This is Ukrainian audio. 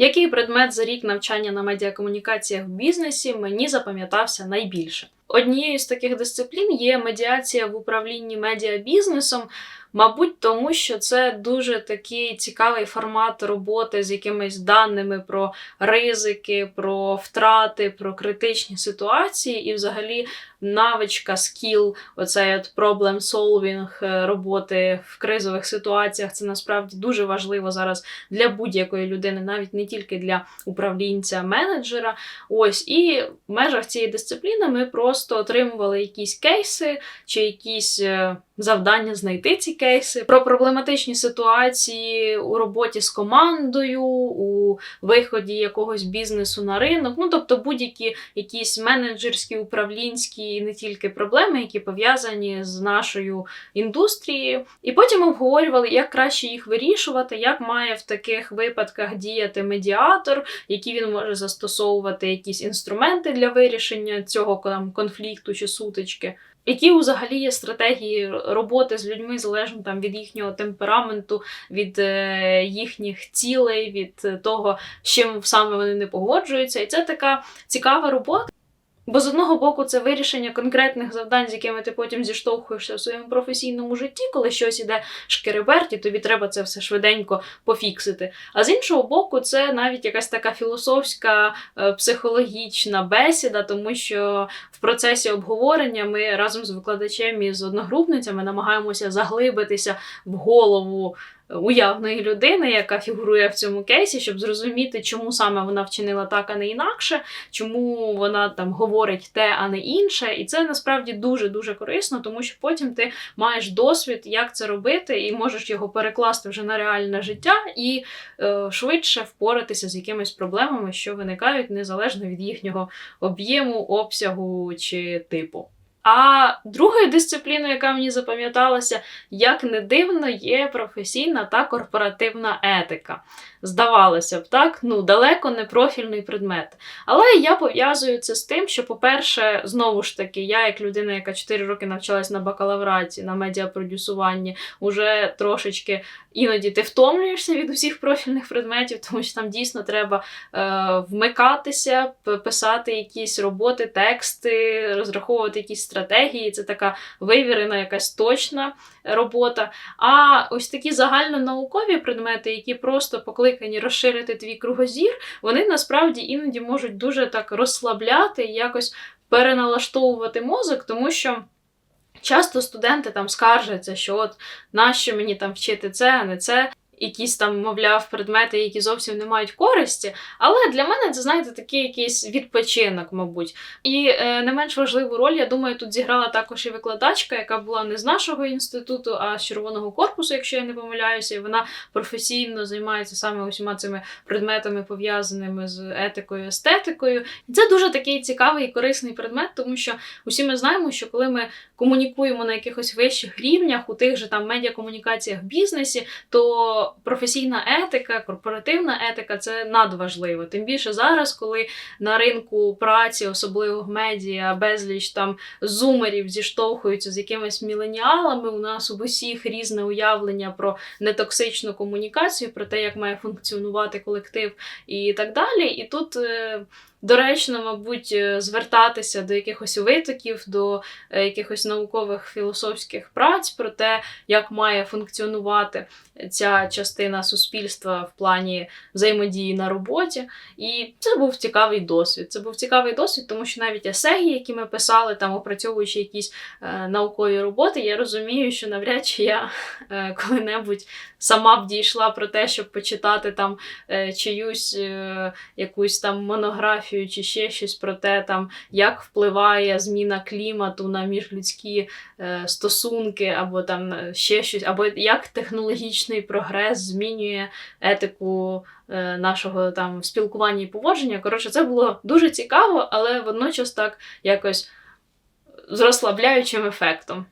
Який предмет за рік навчання на медіакомунікаціях в бізнесі мені запам'ятався найбільше? Однією з таких дисциплін є медіація в управлінні медіабізнесом. Мабуть, тому що це дуже такий цікавий формат роботи з якимись даними про ризики, про втрати, про критичні ситуації, і взагалі навичка, скіл, оцей от problem solving е, роботи в кризових ситуаціях. Це насправді дуже важливо зараз для будь-якої людини, навіть не тільки для управлінця, менеджера. Ось і в межах цієї дисципліни ми просто отримували якісь кейси чи якісь. Завдання знайти ці кейси про проблематичні ситуації у роботі з командою, у виході якогось бізнесу на ринок. Ну тобто будь-які якісь менеджерські, управлінські і не тільки проблеми, які пов'язані з нашою індустрією. І потім обговорювали, як краще їх вирішувати, як має в таких випадках діяти медіатор, які він може застосовувати якісь інструменти для вирішення цього там, конфлікту чи сутички. Які взагалі є стратегії роботи з людьми залежно там від їхнього темпераменту, від е, їхніх цілей, від е, того, з чим саме вони не погоджуються. І це така цікава робота. Бо з одного боку, це вирішення конкретних завдань, з якими ти потім зіштовхуєшся в своєму професійному житті, коли щось іде шкереберті, тобі треба це все швиденько пофіксити. А з іншого боку, це навіть якась така філософська, е, психологічна бесіда, тому що в процесі обговорення ми разом з викладачем і з одногрупницями намагаємося заглибитися в голову уявної людини, яка фігурує в цьому кейсі, щоб зрозуміти, чому саме вона вчинила так, а не інакше, чому вона там говорить те, а не інше. І це насправді дуже дуже корисно, тому що потім ти маєш досвід, як це робити, і можеш його перекласти вже на реальне життя і е, швидше впоратися з якимись проблемами, що виникають незалежно від їхнього об'єму, обсягу чи типу. А другою дисципліною, яка мені запам'яталася, як не дивно, є професійна та корпоративна етика. Здавалося б, так, ну далеко не профільний предмет. Але я пов'язую це з тим, що, по-перше, знову ж таки, я, як людина, яка 4 роки навчалась на бакалавраті, на медіапродюсуванні, уже трошечки іноді ти втомлюєшся від усіх профільних предметів, тому що там дійсно треба е, вмикатися, писати якісь роботи, тексти, розраховувати якісь стратегії. Це така вивірена, якась точна робота. А ось такі загальнонаукові предмети, які просто покликані розширити твій кругозір, вони насправді іноді можуть дуже так розслабляти і якось переналаштовувати мозок, тому що. Часто студенти там скаржаться, що от нащо мені там вчити це, а не це. Якісь там, мовляв, предмети, які зовсім не мають користі. Але для мене це, знаєте, такий якийсь відпочинок, мабуть. І е, не менш важливу роль, я думаю, тут зіграла також і викладачка, яка була не з нашого інституту, а з червоного корпусу, якщо я не помиляюся, і вона професійно займається саме усіма цими предметами, пов'язаними з етикою, естетикою. Це дуже такий цікавий і корисний предмет, тому що усі ми знаємо, що коли ми комунікуємо на якихось вищих рівнях, у тих же там медіакомунікаціях в бізнесі, то професійна етика, корпоративна етика це надважливо. Тим більше зараз, коли на ринку праці, особливо в медіа, безліч там зумерів зіштовхуються з якимись міленіалами. У нас у усіх різне уявлення про нетоксичну комунікацію, про те, як має функціонувати колектив і так далі. І тут. Доречно, мабуть, е, звертатися до якихось витоків, до е, якихось наукових філософських праць про те, як має функціонувати ця частина суспільства в плані взаємодії на роботі. І це був цікавий досвід. Це був цікавий досвід, тому що навіть есеї, які ми писали, там опрацьовуючи якісь е, наукові роботи, я розумію, що навряд чи я е, коли-небудь сама б дійшла про те, щоб почитати там е, чиюсь е, якусь там монографію чи ще щось про те, там як впливає зміна клімату на міжлюдські е, стосунки, або там е, ще щось, або як технологічний прогрес змінює етику е, нашого там спілкування і поводження. Коротше, це було дуже цікаво, але водночас так якось з розслабляючим ефектом.